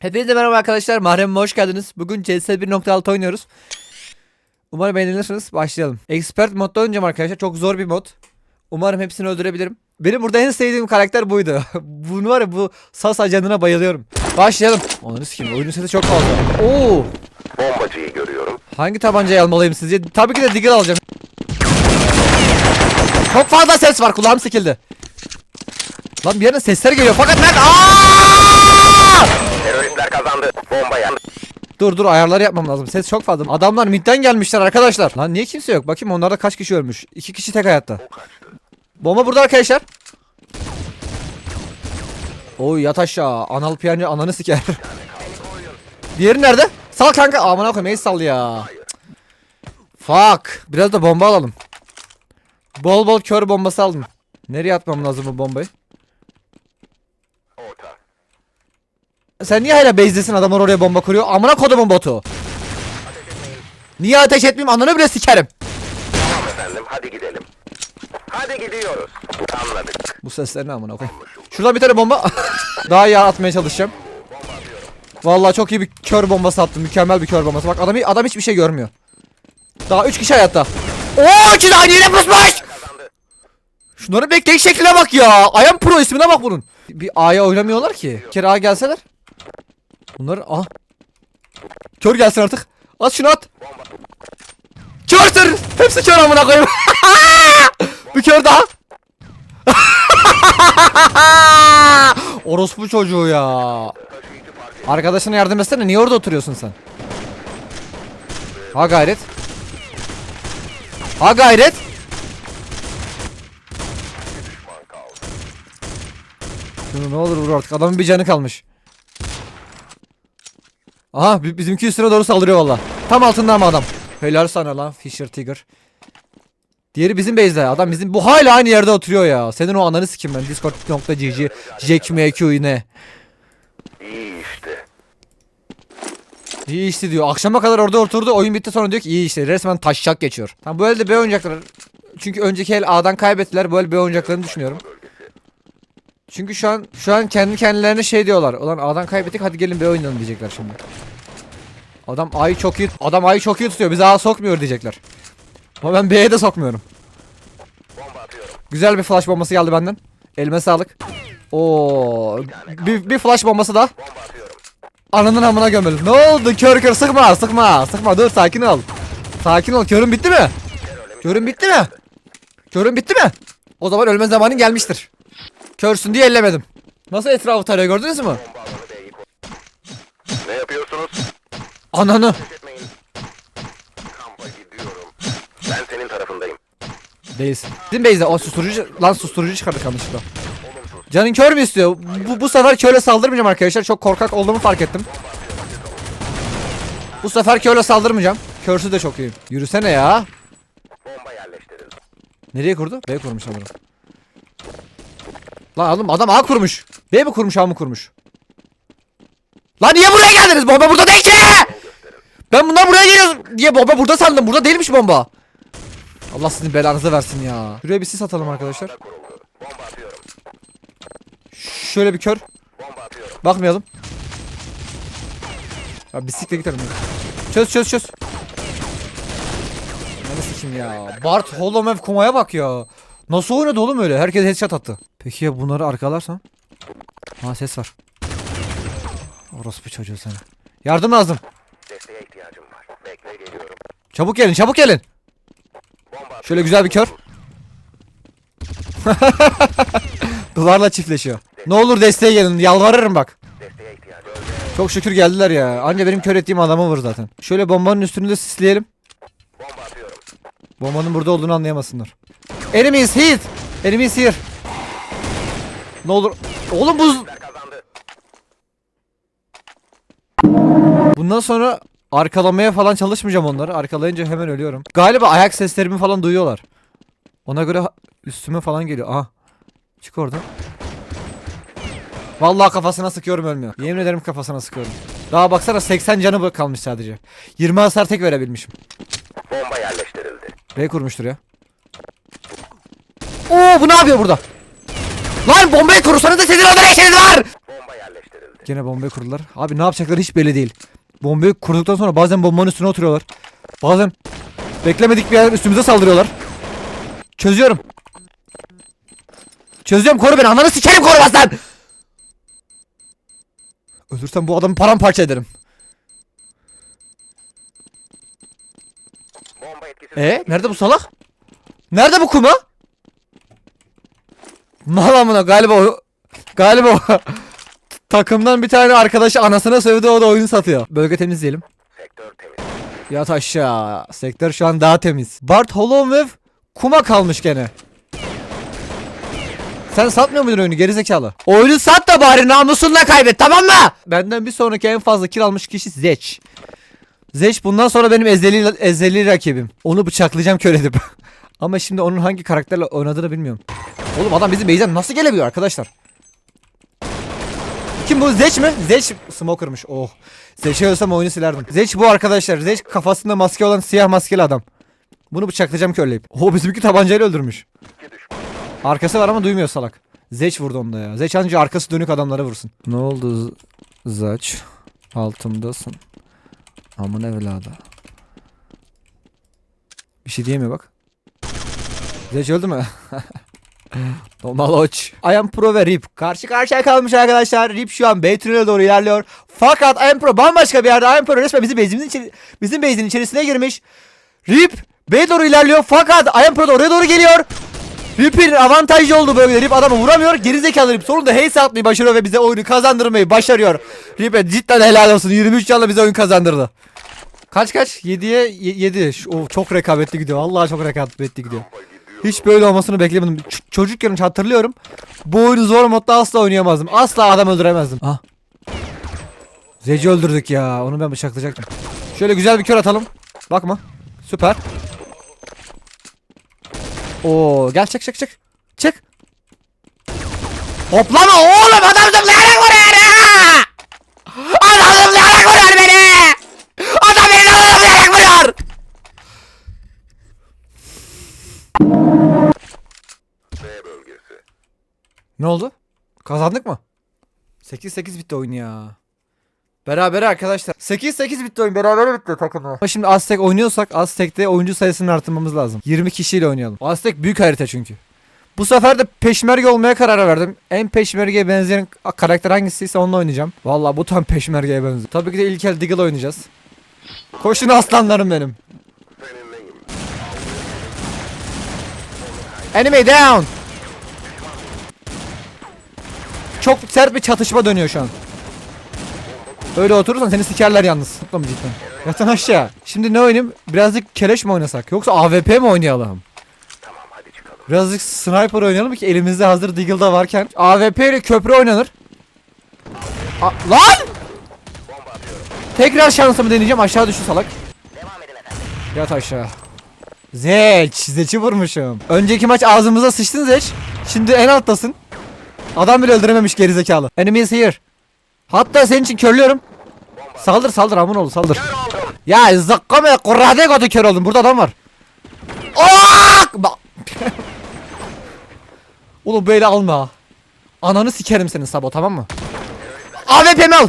Hepinize merhaba arkadaşlar. Mahremime hoş geldiniz. Bugün CS 1.6 oynuyoruz. Umarım beğenirsiniz. Başlayalım. Expert modda oynayacağım arkadaşlar. Çok zor bir mod. Umarım hepsini öldürebilirim. Benim burada en sevdiğim karakter buydu. Bunu var ya bu sas ajanına bayılıyorum. Başlayalım. Onu sikeyim. Oyunun sesi çok fazla. Oo! Bombacıyı görüyorum. Hangi tabancayı almalıyım sizce? Tabii ki de Deagle alacağım. Çok fazla ses var. Kulağım sikildi. Lan bir yerden sesler geliyor fakat ben... Aa! Teröristler kazandı. Bomba yandı. Dur dur ayarları yapmam lazım. Ses çok fazla. Adamlar midden gelmişler arkadaşlar. Lan niye kimse yok? Bakayım onlarda kaç kişi ölmüş? İki kişi tek hayatta. Bomba burada arkadaşlar. Oy yat aşağı. Anal piyanı ananı siker. Diğeri nerede? Sal kanka. Amına koyayım. Ace sal ya. Fuck. Biraz da bomba alalım. Bol bol kör bombası aldım. Nereye atmam lazım bu bombayı? Sen niye hala base'desin adamlar oraya bomba kuruyor? Amına kodumun botu. Niye ateş etmeyeyim ananı bile sikerim. Tamam efendim hadi gidelim. Hadi gidiyoruz. Anladık. Bu sesler ne amına koyayım. Şuradan bir tane bomba. Daha iyi atmaya çalışacağım. Vallahi çok iyi bir kör bombası attım. Mükemmel bir kör bombası. Bak adam adam hiçbir şey görmüyor. Daha 3 kişi hayatta. Oo içinde aynı yere pusmuş. Şunların bekleyiş şekline bak ya. I am pro ismine bak bunun. Bir A'ya oynamıyorlar ki. Bir kere A gelseler. Bunları A. Kör gelsin artık. At şunu at. Körsün. Hepsi kör amına koyayım. bir kör daha. Orospu çocuğu ya. Arkadaşına yardım etsene. Niye orada oturuyorsun sen? Ha gayret. Ha gayret. Şunu ne olur vur artık. Adamın bir canı kalmış. Aha bi- bizimki üstüne doğru saldırıyor valla. Tam altında ama adam. Helal sana lan Fisher Tiger. Diğeri bizim base'de. Adam bizim bu hala aynı yerde oturuyor ya. Senin o ananı sikim ben. Discord.gg Jack MQ ne? İyi işte. İyi işte diyor. Akşama kadar orada oturdu. Oyun bitti sonra diyor ki iyi işte. Resmen taşşak geçiyor. Tamam bu elde B oynayacaklar. Çünkü önceki el A'dan kaybettiler. Bu el B oynayacaklarını düşünüyorum. Çünkü şu an şu an kendi kendilerine şey diyorlar. Ulan A'dan kaybettik hadi gelin B oynayalım diyecekler şimdi. Adam A'yı çok iyi adam A'yı çok iyi tutuyor. Bizi A sokmuyor diyecekler. Ama ben B'ye de sokmuyorum. Güzel bir flash bombası geldi benden. Elime sağlık. Oo, bir, bir flash bombası atıyorum. Ananın amına gömelim. Ne oldu? Kör kör sıkma, sıkma, sıkma. Dur sakin ol. Sakin ol. Körün bitti mi? Körün bitti mi? Körün bitti mi? O zaman ölme zamanın gelmiştir. Körsün diye ellemedim. Nasıl etrafı tarıyor gördünüz mü? Ne yapıyorsunuz? Ananı. Ben senin tarafındayım. Değilsin. Bizim base'de o susturucu lan susturucu çıkardık yanlışlıkla. Canın kör mü istiyor? Bu, bu sefer köle saldırmayacağım arkadaşlar. Çok korkak olduğumu fark ettim. Bu sefer köle saldırmayacağım. Körsü de çok iyi. Yürüsene ya. Bomba yerleştirildi. Nereye kurdu? B kurmuş sanırım. Lan oğlum adam A kurmuş. B mi kurmuş A mı kurmuş? Lan niye buraya geldiniz? Bomba burada değil ki! Ben bunlar buraya geliyor diye bomba burada sandım. Burada değilmiş bomba. Allah sizin belanızı versin ya. Şuraya bir sis atalım arkadaşlar. Şöyle bir kör. Bakmayalım. Ya bisikle gidelim. Çöz çöz çöz. Ne sikim ya. Bart Holomev kumaya bak ya. Nasıl oynadı oğlum öyle? Herkes headshot attı. Peki ya bunları arkalarsam? Ha ses var. Orospu çocuğu seni. Yardım lazım. Desteğe ihtiyacım var. Bekle geliyorum. Çabuk gelin çabuk gelin. Bomba. Şöyle güzel bir kör. Duvarla çiftleşiyor. Ne olur desteğe gelin yalvarırım bak. Desteğe ihtiyacım var. Çok şükür geldiler ya. Anca benim kör ettiğim adamı vur zaten. Şöyle bombanın üstünü de sisleyelim. Bomba atıyorum. Bombanın burada olduğunu anlayamasınlar. Enemies hit. Enemies here. Ne olur. Oğlum bu Teröristler kazandı. Bundan sonra arkalamaya falan çalışmayacağım onları. Arkalayınca hemen ölüyorum. Galiba ayak seslerimi falan duyuyorlar. Ona göre üstüme falan geliyor. Aha. Çık oradan. Vallahi kafasına sıkıyorum ölmüyor. Yemin ederim kafasına sıkıyorum. Daha baksana 80 canı kalmış sadece. 20 hasar tek verebilmişim. Bomba yerleştirildi. B kurmuştur ya. Oo bu ne yapıyor burada? Lan bombayı kurursanız da sizin ne işiniz var? Bomba yerleştirildi. Gene bombayı kurdular. Abi ne yapacakları hiç belli değil. Bombayı kurduktan sonra bazen bombanın üstüne oturuyorlar. Bazen beklemedik bir yerden üstümüze saldırıyorlar. Çözüyorum. Çözüyorum koru beni. Ananı sikerim korumazsan. Ölürsem bu adamı paramparça ederim. E nerede bu salak? Nerede bu kuma? Mal amına galiba o galiba o takımdan bir tane arkadaşı anasına sövdü o da oyunu satıyor. Bölge temizleyelim. Sektör temiz. Yat aşağı. Sektör şu an daha temiz. Bart Holomov kuma kalmış gene. Sen satmıyor muydun oyunu gerizekalı? Oyunu sat da bari namusunla kaybet tamam mı? Benden bir sonraki en fazla kill almış kişi Zeç. Zeç bundan sonra benim ezeli, ezeli rakibim. Onu bıçaklayacağım kör edip. Ama şimdi onun hangi karakterle oynadığını bilmiyorum. Oğlum adam bizim base'den nasıl gelebiliyor arkadaşlar? Kim bu? Zeç mi? Zeç smoker'mış. Oh. Zeç'e ölsem oyunu silerdim. Zeç bu arkadaşlar. Zeç kafasında maske olan siyah maskeli adam. Bunu bıçaklayacağım körleyip. O bizimki tabancayla öldürmüş. Arkası var ama duymuyor salak. Zeç vurdu onda ya. Zeç anca arkası dönük adamlara vursun. Ne oldu Zaç? Altımdasın. Aman evladı. Bir şey diyemiyor bak. Zeç öldü mü? Domaloç. I am Pro ve Rip. Karşı karşıya kalmış arkadaşlar. Rip şu an B doğru ilerliyor. Fakat I am Pro bambaşka bir yerde. I am Pro resmen bizim base'imizin içeri bizim base'in içerisine girmiş. Rip B doğru ilerliyor. Fakat I am Pro da oraya doğru geliyor. Rip'in avantajı oldu bölgede. Rip adamı vuramıyor. Gerizekalı Rip sonunda Hayes atmayı başarıyor ve bize oyunu kazandırmayı başarıyor. Rip'e cidden helal olsun. 23 canla bize oyun kazandırdı. Kaç kaç? 7'ye 7. Oh, çok rekabetli gidiyor. Vallahi çok rekabetli gidiyor. Hiç böyle olmasını beklemedim. Ç- çocukken hatırlıyorum. Bu oyunu zor modda asla oynayamazdım. Asla adam öldüremezdim. Ah. Zeci öldürdük ya. Onu ben bıçaklayacaktım. Şöyle güzel bir kör atalım. Bakma. Süper. Oo, gel çık çık çık. Çık. Hoplama oğlum adam zıplayarak vuruyor ya. Adam zıplayarak vuruyor beni. Adam beni zıplayarak vuruyor. B bölgesi. Ne oldu? Kazandık mı? 8-8 bitti oyun ya. Beraber arkadaşlar. 8-8 bitti oyun. Beraber bitti takımı. Ama şimdi Aztek oynuyorsak Aztek'te oyuncu sayısını artırmamız lazım. 20 kişiyle oynayalım. Aztek büyük harita çünkü. Bu sefer de peşmerge olmaya karar verdim. En peşmergeye benzeyen karakter hangisiyse onunla oynayacağım. Vallahi bu tam peşmergeye benziyor. Tabii ki de İlkel Diggle oynayacağız. Koşun aslanlarım benim. Enemy down. Çok sert bir çatışma dönüyor şu an. Öyle oturursan seni sikerler yalnız. Mu cidden? Yatan aşağı. Şimdi ne oynayayım? Birazcık keleş mi oynasak? Yoksa AWP mi oynayalım? Tamam hadi çıkalım. Birazcık sniper oynayalım ki elimizde hazır Deagle'da varken. AWP ile köprü oynanır. A- Lan! Tekrar şansımı deneyeceğim. Aşağı düştü salak. Yat aşağı. Zeç. Zeç'i vurmuşum. Önceki maç ağzımıza sıçtın Zeç. Şimdi en alttasın. Adam bile öldürememiş gerizekalı. Enemy is here. Hatta senin için körlüyorum. Saldır saldır amun ol saldır. Ya zakkame kurrade kodu kör oldum. Burada adam var. Ok! Bak. Oğlum böyle alma. Ananı sikerim senin Sabo tamam mı? AWP'mi al.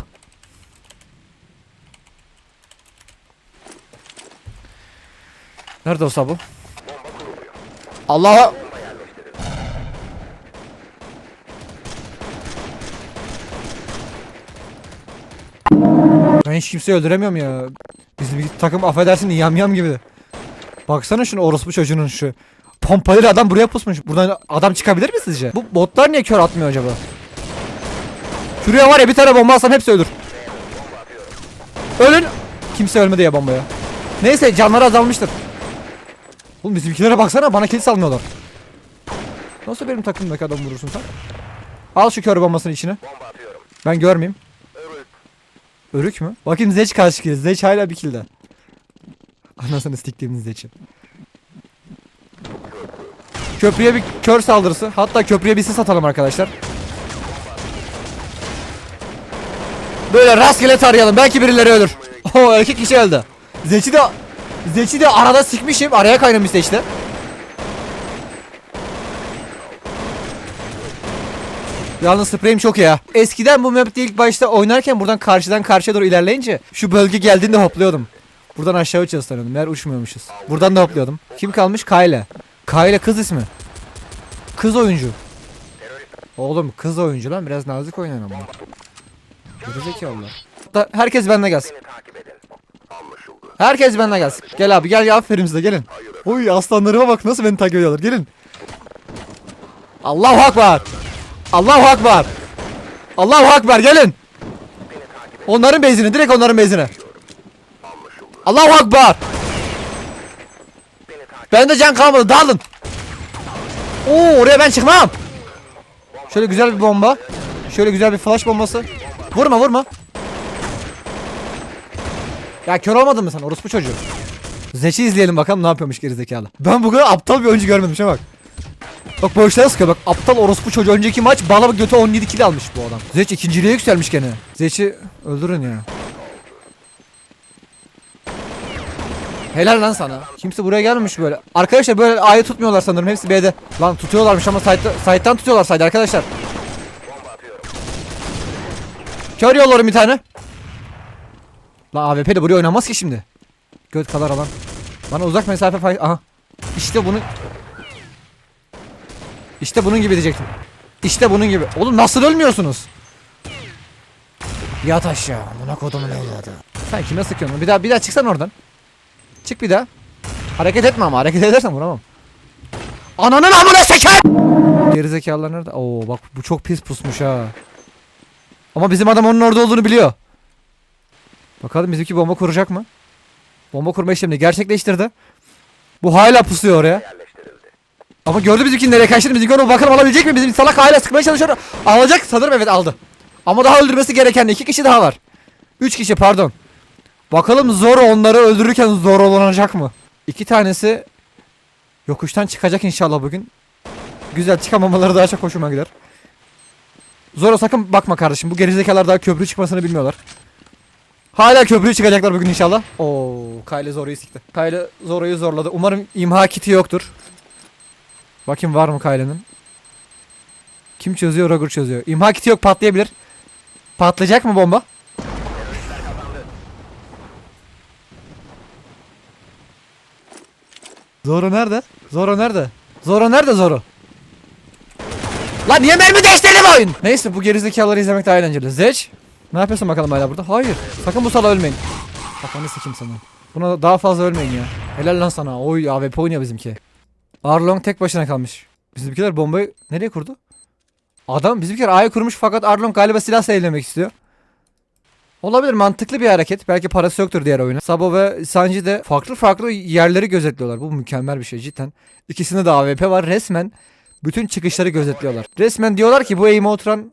Nerede o Sabo? Bomba kuruluyor. Allah'a Bomba yerleştirildi. Ben hiç kimseyi öldüremiyorum ya. Bizim takım affedersin yamyam gibi. Baksana şunu orospu çocuğunun şu. Pompalıyla adam buraya pusmuş. Buradan adam çıkabilir mi sizce? Bu botlar niye kör atmıyor acaba? Şuraya var ya bir tane bomba alsam hepsi ölür. Ölün. Kimse ölmedi ya bombaya. Neyse canları azalmıştır. Oğlum bizimkilere baksana bana kill salmıyorlar. Nasıl benim takımdaki adamı vurursun sen? Al şu kör bombasını içine. Ben görmeyeyim. Örük mü? Bakayım Zeç kaç kill. Zeç hala bir killde. Anasını siktiğimiz Zeç'i. Köprüye bir kör saldırısı. Hatta köprüye bir sis atalım arkadaşlar. Böyle rastgele tarayalım. Belki birileri ölür. Oo erkek kişi öldü. Zeç'i de Zeç'i de arada sikmişim. Araya kaynamış Zeç'te. Yalnız spreyim çok ha. Eskiden bu map'te ilk başta oynarken buradan karşıdan karşıya doğru ilerleyince şu bölge geldiğinde hopluyordum. Buradan aşağı uçacağız sanıyordum. Meğer uçmuyormuşuz. Buradan da hopluyordum. Kim kalmış? Kayla. Kayla kız ismi. Kız oyuncu. Oğlum kız oyuncu lan biraz nazik oynayın ama. Gerizekalılar. Da herkes benimle gelsin. Herkes benimle gelsin. Gel abi gel ya aferin gelin. Oy aslanlarıma bak nasıl beni takip ediyorlar gelin. Allahu Akbar. Allahu Akbar. Allahu Akbar gelin. Onların bezine direkt onların bezine. Allahu Akbar. Bende can kalmadı dağılın. Oo oraya ben çıkmam. Şöyle güzel bir bomba. Şöyle güzel bir flash bombası. Vurma vurma. Ya kör olmadın mı sen orospu çocuğu? Zeç'i izleyelim bakalım ne yapıyormuş gerizekalı. Ben bu kadar aptal bir oyuncu görmedim şuna bak. Bak boşluğa sıkıyor bak aptal orospu çocuğu önceki maç bana götü 17 kill almış bu adam. Zeç ikinciliğe yükselmiş gene. Zeç'i öldürün ya. Helal lan sana. Kimse buraya gelmemiş böyle. Arkadaşlar böyle A'yı tutmuyorlar sanırım hepsi B'de. Lan tutuyorlarmış ama site'da- site'dan tutuyorlar site arkadaşlar. Kör yollarım bir tane. Lan AWP de buraya oynamaz ki şimdi. Göt kadar alan. Bana uzak mesafe fay... Aha. İşte bunu... İşte bunun gibi diyecektim. İşte bunun gibi. Oğlum nasıl ölmüyorsunuz? Yat aşağı. Buna kodumun evladı. Sen kime sıkıyorsun? Bir daha bir daha çıksan oradan. Çık bir daha. Hareket etme ama hareket edersen vuramam. Ananın amına şeker! Gerizekalılar nerede? Oo bak bu çok pis pusmuş ha. Ama bizim adam onun orada olduğunu biliyor. Bakalım bizimki bomba kuracak mı? Bomba kurma işlemini gerçekleştirdi. Bu hala pusuyor oraya. Ama gördü bizimki nereye kaçtığını bizimki onu bakalım alabilecek mi? Bizim salak hala sıkmaya çalışıyor. Alacak sanırım evet aldı. Ama daha öldürmesi gereken iki kişi daha var. Üç kişi pardon. Bakalım Zoro onları öldürürken zorlanacak mı? İki tanesi yokuştan çıkacak inşallah bugün. Güzel çıkamamaları daha çok hoşuma gider. Zoro sakın bakma kardeşim. Bu gerizekalılar daha köprü çıkmasını bilmiyorlar. Hala köprüye çıkacaklar bugün inşallah. Oo, Kyle Zoro'yu sikti. Kyle Zoro'yu zorladı. Umarım imha kiti yoktur. Bakayım var mı Kyle'nin? Kim çözüyor? Roger çözüyor. İmha kiti yok patlayabilir. Patlayacak mı bomba? Zoro nerede? Zoro nerede? Zoro nerede Zoro? Lan niye mermi değiştirdi bu oyun? Neyse bu gerizekalıları izlemek daha eğlenceli. Zeç. Ne yapıyorsun bakalım hala burada? Hayır. Sakın bu sala ölmeyin. Kafanı sikim sana. Buna daha fazla ölmeyin ya. Helal lan sana. Oy AWP oynuyor bizimki. Arlong tek başına kalmış. Bizimkiler bombayı nereye kurdu? Adam bizimkiler A'ya kurmuş fakat Arlong galiba silah seyirlemek istiyor. Olabilir mantıklı bir hareket. Belki parası yoktur diğer oyuna. Sabo ve Sanji de farklı farklı yerleri gözetliyorlar. Bu mükemmel bir şey cidden. İkisinde de AWP var. Resmen bütün çıkışları gözetliyorlar. Resmen diyorlar ki bu eğime oturan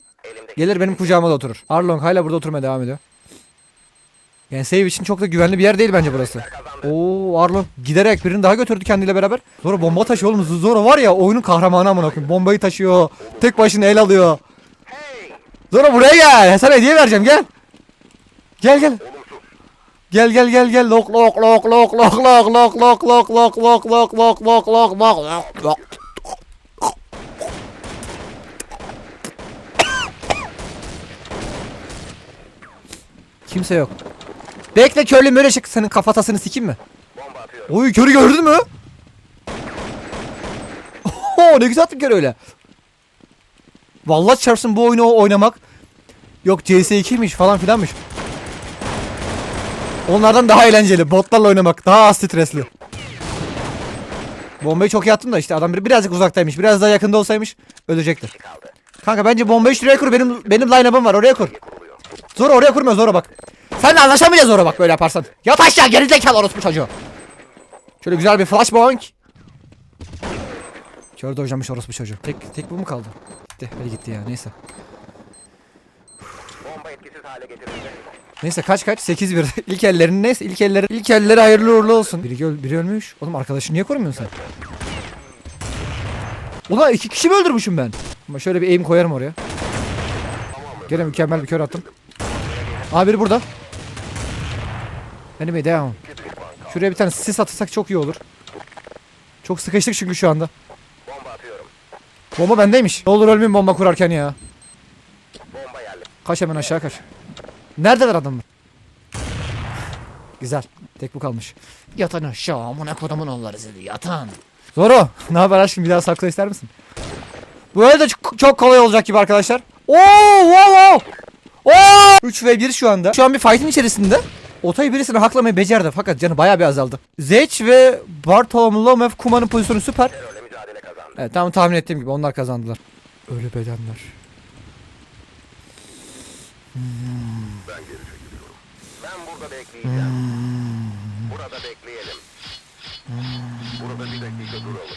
gelir benim kucağıma da oturur. Arlong hala burada oturmaya devam ediyor. Yani save için çok da güvenli bir yer değil bence burası. Oo Arlong giderek birini daha götürdü kendiyle beraber. Zora bomba taşıyor oğlum. Zora var ya oyunun kahramanı amına koyayım. Bombayı taşıyor. Tek başına el alıyor. Zora buraya gel. Sana hediye vereceğim gel. Gel gel. Gel gel gel gel lok lok lok lok lok lok lok lok lok lok lok lok lok lok lok lok lok Kimse yok. Bekle körlüğüm böyle çık. Senin kafatasını sikeyim mi? Oy körü gördün mü? Oo ne güzel attın körü öyle. Vallahi çarpsın bu oyunu oynamak. Yok CS2'ymiş falan filanmış. Onlardan daha eğlenceli. Botlarla oynamak daha az stresli. Bombayı çok iyi attım da işte adam bir- birazcık uzaktaymış. Biraz daha yakında olsaymış ölecekti. Kanka bence bombayı şuraya kur. Benim benim line-up'ım var. Oraya kur. Zora oraya kurma Zora bak. Senle anlaşamayacağız Zora bak böyle yaparsan. Yat aşağı gerizekalı orospu çocuğu. Şöyle güzel bir flashbang. Kör dojlamış orospu çocuğu. Tek tek bu mu kaldı? Gitti. Hadi gitti ya. Neyse. Neyse kaç kaç? 8-1. ilk ellerin neyse ilk elleri ilk elleri hayırlı uğurlu olsun. Biri, öl biri ölmüş. Oğlum arkadaşını niye korumuyorsun sen? Ulan iki kişi mi öldürmüşüm ben? Ama şöyle bir aim koyarım oraya. Gene mükemmel bir kör attım. Abi biri burada. Enemy down. Şuraya bir tane sis atırsak çok iyi olur. Çok sıkıştık çünkü şu anda. Bomba atıyorum. Bomba bendeymiş. Ne olur ölmeyeyim bomba kurarken ya. Kaç hemen aşağı kaç. Neredeler adamlar? Güzel. Tek bu kalmış. Yatan aşağı amına kodumun onları sizi yatan. Zoro. Ne haber aşkım? Bir daha sakla ister misin? Bu arada çok, çok kolay olacak gibi arkadaşlar. Oo, wow, wow. Oo! 3 ve 1 şu anda. Şu an bir fight'in içerisinde. Otayı birisini haklamayı becerdi fakat canı bayağı bir azaldı. Zeç ve Bartolomeu Kuma'nın pozisyonu süper. Evet tam tahmin ettiğim gibi onlar kazandılar. Öyle bedenler. Ben geri çekiliyorum. Ben burada bekleyeceğim. Burada bekleyelim. Burada bir dakika duralım.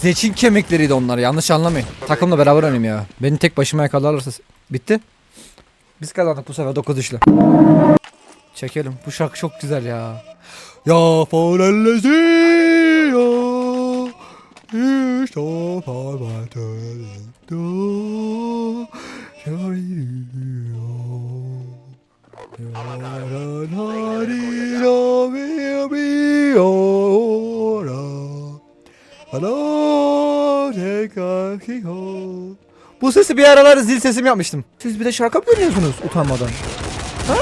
Zeç'in kemikleriydi onlar yanlış anlamayın. Takımla beraber oynayayım ya. Beni tek başıma yakalarlarsa bitti. Biz kazandık bu sefer 9 üçle. Çekelim. Bu şarkı çok güzel ya. Ya forellesi ya. İşte Hello, Bu sesi bir aralar zil sesim yapmıştım. Siz bir de şarkı mı dinliyorsunuz utanmadan? Ha?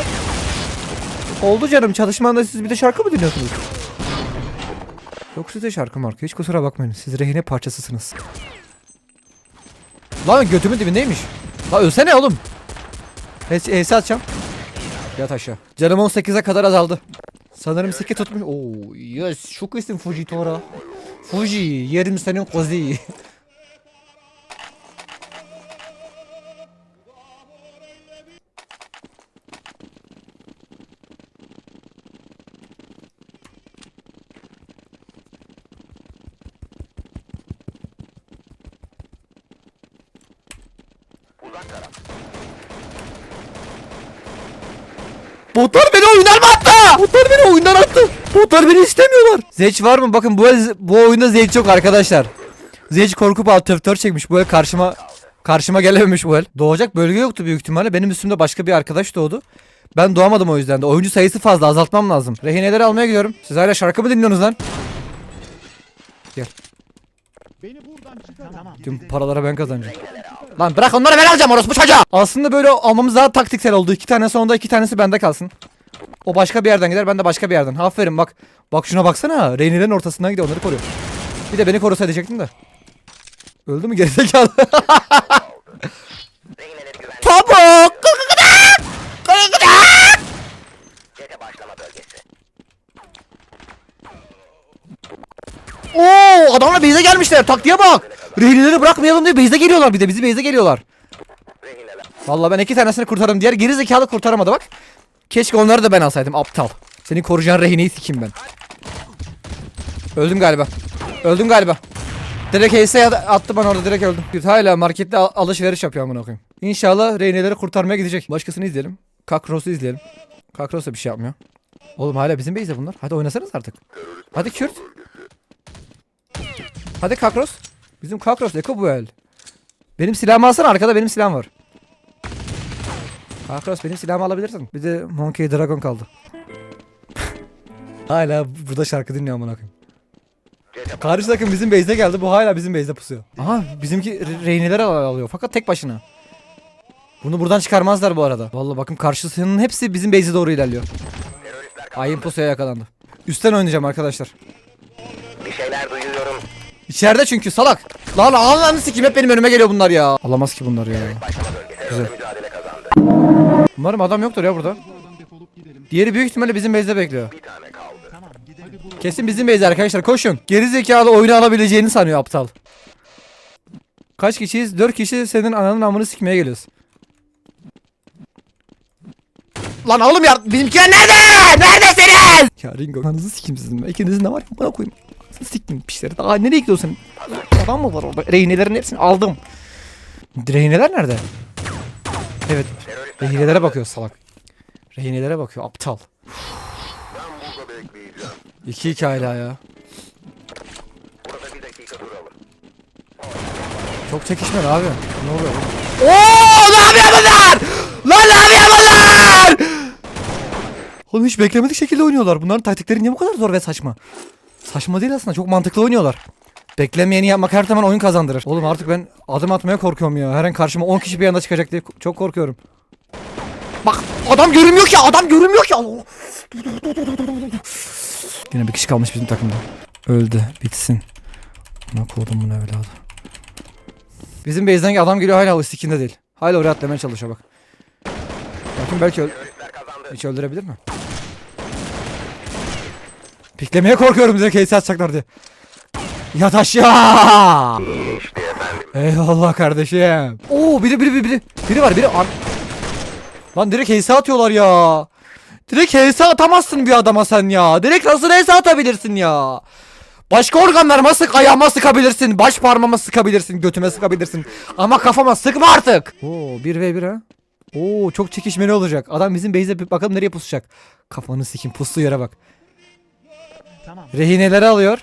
Oldu canım çalışmanda siz bir de şarkı mı dinliyorsunuz? Yok size şarkı marka hiç kusura bakmayın. Siz rehine parçasısınız. Lan götümün dibindeymiş. Lan ölsene oğlum. HS atacağım. Yat aşağı. Canım 18'e kadar azaldı. Sanırım siki tutmuş. Oo, yes. Çok iyisin Fujitora. Fuji, yerim senin kozi. Uzak taraf. Botlar beni oyundan mı attı? Botlar beni oyundan attı. Botlar beni istemiyorlar. Zeç var mı? Bakın bu bu oyunda Zeç yok arkadaşlar. Zeç korkup alt F4 çekmiş. Bu el karşıma karşıma gelememiş bu el. Doğacak bölge yoktu büyük ihtimalle. Benim üstümde başka bir arkadaş doğdu. Ben doğamadım o yüzden de. Oyuncu sayısı fazla azaltmam lazım. Rehineleri almaya gidiyorum. Siz hala şarkı mı dinliyorsunuz lan? Gel. Beni buradan çıkar. Tamam. Tüm paralara ben kazanacağım. Lan bırak onları ben alacağım orospu çocuğa. Aslında böyle almamız daha taktiksel oldu. İki tane sonunda iki tanesi bende kalsın. O başka bir yerden gider ben de başka bir yerden. Aferin bak. Bak şuna baksana. Reynilerin ortasından gidiyor onları koruyor. Bir de beni korusa diyecektim de. Öldü mü gerizekalı? Rehineleri adamlar base'e gelmişler. Taktiğe bak. Reynileri bırakmayalım diye base'e geliyorlar bir de. Bizi base'e geliyorlar. Vallahi ben iki tanesini kurtardım. Diğer geri zekalı kurtaramadı bak. Keşke onları da ben alsaydım aptal. Seni koruyacağın rehineyi sikeyim ben. Öldüm galiba. Öldüm galiba. Direkt HS'ye attı bana orada direkt öldüm. Hala markette al- alışveriş yapıyor amına koyayım. İnşallah rehineleri kurtarmaya gidecek. Başkasını izleyelim. Kakros'u izleyelim. Kakros da bir şey yapmıyor. Oğlum hala bizim base'de bunlar. Hadi oynasanız artık. Hadi Kürt. Hadi Kakros. Bizim Kakros Eko bu el. Benim silahımı alsana arkada benim silahım var. Kakros benim silahımı alabilirsin. Bir de Monkey Dragon kaldı. hala burada şarkı dinliyor amına koyayım. Karşı takım bizim base'e geldi. Bu hala bizim base'de pusuyor. Aha bizimki re- reyneler al- alıyor fakat tek başına. Bunu buradan çıkarmazlar bu arada. Vallahi bakın karşısının hepsi bizim base'e doğru ilerliyor. Ayın pusuya yakalandı. Üstten oynayacağım arkadaşlar. İçeride çünkü salak. Lan Allah'ını sikeyim hep benim önüme geliyor bunlar ya. Alamaz ki bunlar ya. Kazandı. Umarım adam yoktur ya burada. Diğeri büyük ihtimalle bizim base'de bekliyor. Kesin bizim base arkadaşlar koşun. Geri zekalı oyunu alabileceğini sanıyor aptal. Kaç kişiyiz? 4 kişi senin ananın amını sikmeye geliyoruz. Lan oğlum ya bizimkiler nerede? Neredesiniz? Ya Ringo ananızı sikeyim sizin. İkinizin de var ya bana koyayım. Sikeyim pişleri. Daha nereye gidiyorsun? Adam mı var orada? Rehinelerin hepsini aldım. Rehineler nerede? Evet. Rehinelere bakıyor salak. Rehinelere bakıyor aptal. Ben burada bekleyeceğim. 2 2 hala ya. Çok çekişme abi. Ne oluyor? Oo ne yapıyor bunlar? Lan ne yapıyor? Oğlum hiç beklemedik şekilde oynuyorlar. Bunların taktikleri niye bu kadar zor ve saçma? Saçma değil aslında. Çok mantıklı oynuyorlar. Beklemeyeni yapmak her zaman oyun kazandırır. Oğlum artık ben adım atmaya korkuyorum ya. Her an karşıma 10 kişi bir anda çıkacak diye çok korkuyorum. Bak adam görünmüyor ki adam görünmüyor ki. Yine bir kişi kalmış bizim takımda. Öldü bitsin. Buna kodum bunu evladı. Bizim base'den adam geliyor hala o stickinde değil. Hala oraya atlamaya çalışıyor bak. Bakın belki öl hiç öldürebilir mi? Piklemeye korkuyorum bize case atacaklar diye. Yat aşağı. İşte efendim. Eyvallah kardeşim. Oo biri biri biri biri. Biri var biri. An- Lan direkt case atıyorlar ya. Direkt case atamazsın bir adama sen ya. Direkt nasıl case atabilirsin ya. Başka organlarıma sık, ayağıma sıkabilirsin, baş parmağıma sıkabilirsin, götüme sıkabilirsin. Ama kafama sıkma artık. Oo 1 v 1 ha. Oo çok çekişmeli olacak. Adam bizim base'e bakalım nereye pusacak. Kafanı sikim puslu yere bak. Tamam. Rehineleri alıyor.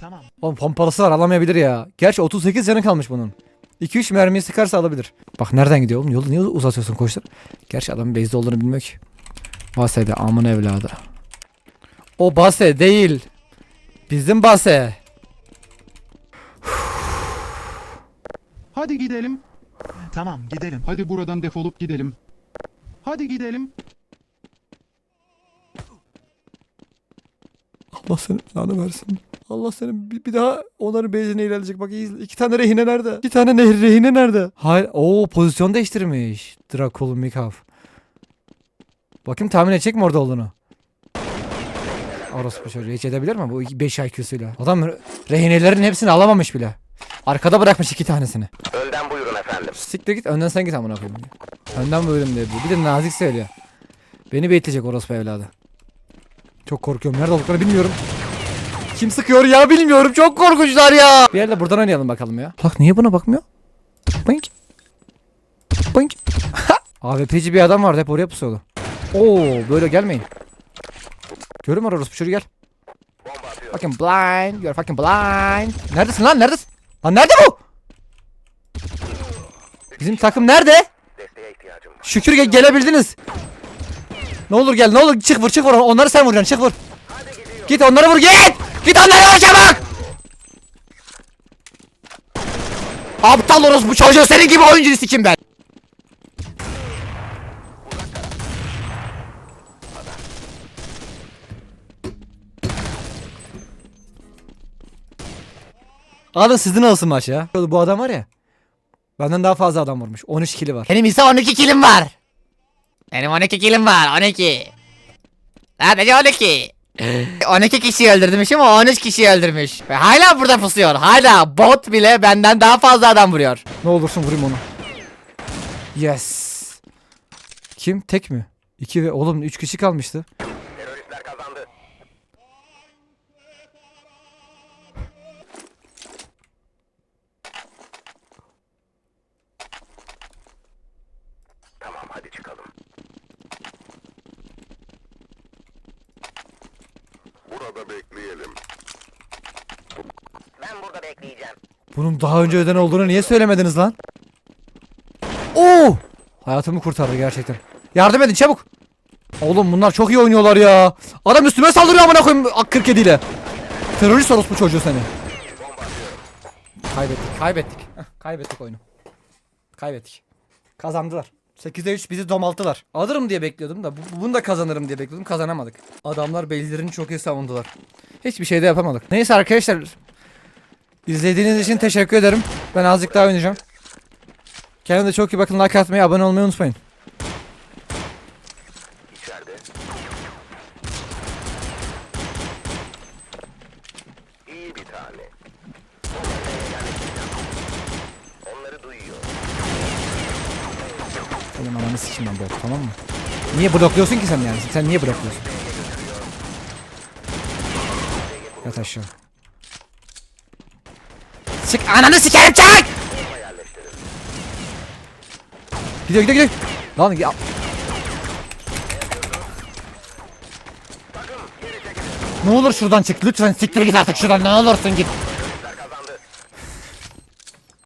Tamam. Oğlum pompalısı var alamayabilir ya. Gerçi 38 canı kalmış bunun. 2-3 mermiyi sıkarsa alabilir. Bak nereden gidiyor oğlum? Yolu niye uzatıyorsun koçlar? Gerçi adamın base'de olduğunu bilmiyor ki. Base'de amın evladı. O base değil. Bizim base. Hadi gidelim. Tamam gidelim. Hadi buradan defolup gidelim. Hadi gidelim. Allah senin belanı versin. Allah senin bir, bir daha onların base'ine ilerleyecek. Bak. İki tane rehine nerede? İki tane nehir rehine nerede? Hayır. Oo pozisyon değiştirmiş. Drakul Mikav. Bakayım tahmin edecek mi orada olduğunu? Orospu çocuğu hiç edebilir mi bu 5 IQ'suyla? Adam re- rehinelerin hepsini alamamış bile. Arkada bırakmış iki tanesini. Önden buyurun efendim. Siktir git önden sen git amına koyayım. Önden buyurun diye. Bir de nazik söylüyor. Beni bekleyecek orospu evladı. Çok korkuyorum. Nerede olduklarını bilmiyorum. Kim sıkıyor ya bilmiyorum. Çok korkunçlar ya. Bir yerde buradan oynayalım bakalım ya. Bak niye buna bakmıyor? Boink. Boink. AWP'ci bir adam vardı hep oraya pusuyordu. Oo böyle gelmeyin. Görüyor musun orospu çocuğu gel. Fucking blind. You're fucking blind. Neredesin lan? Neredesin? Lan nerede bu? Bizim takım nerede? Şükür ge- gelebildiniz. Ne olur gel ne olur çık vur çık vur onları sen vuracaksın çık vur. Git onları vur git. Git onları vur çabuk. Aptal orospu çocuğu senin gibi oyuncu sikim ben. Alın sizin olsun maç ya. Bu adam var ya. Benden daha fazla adam vurmuş. 13 kili var. Benim ise 12 kilim var. Benim 12 kilim var 12. Sadece 12. 12 kişiyi öldürdümüş ama 13 kişiyi öldürmüş. Ve hala burada pusuyor. Hala bot bile benden daha fazla adam vuruyor. Ne olursun vurayım onu. Yes. Kim? Tek mi? İki ve oğlum üç kişi kalmıştı. Burada bekleyelim. Ben burada bekleyeceğim. Bunun daha önce öden olduğunu niye söylemediniz lan? Oo! Hayatımı kurtardı gerçekten. Yardım edin çabuk. Oğlum bunlar çok iyi oynuyorlar ya. Adam üstüme saldırıyor amına koyayım ak 47 ile. Terörist orospu çocuğu seni. Kaybettik, kaybettik. Kaybettik oyunu. Kaybettik. Kazandılar. 8'de 3 bizi domalttılar. Alırım diye bekliyordum da bu- bunu da kazanırım diye bekliyordum kazanamadık. Adamlar belirlerini çok iyi savundular. Hiçbir şey de yapamadık. Neyse arkadaşlar. İzlediğiniz için teşekkür ederim. Ben azıcık daha oynayacağım. Kendinize çok iyi bakın. Like atmayı, abone olmayı unutmayın. İçeride. İyi bir tane. Onları duyuyor. Sikeyim ben bot tamam mı? Niye blokluyorsun ki sen yani? Sen niye blokluyorsun? Yat aşağı. Çık ananı sikerim çık. Gidiyor gidiyor gidiyor. Lan ya. Ne olur şuradan çık lütfen siktir git artık şuradan ne olursun git.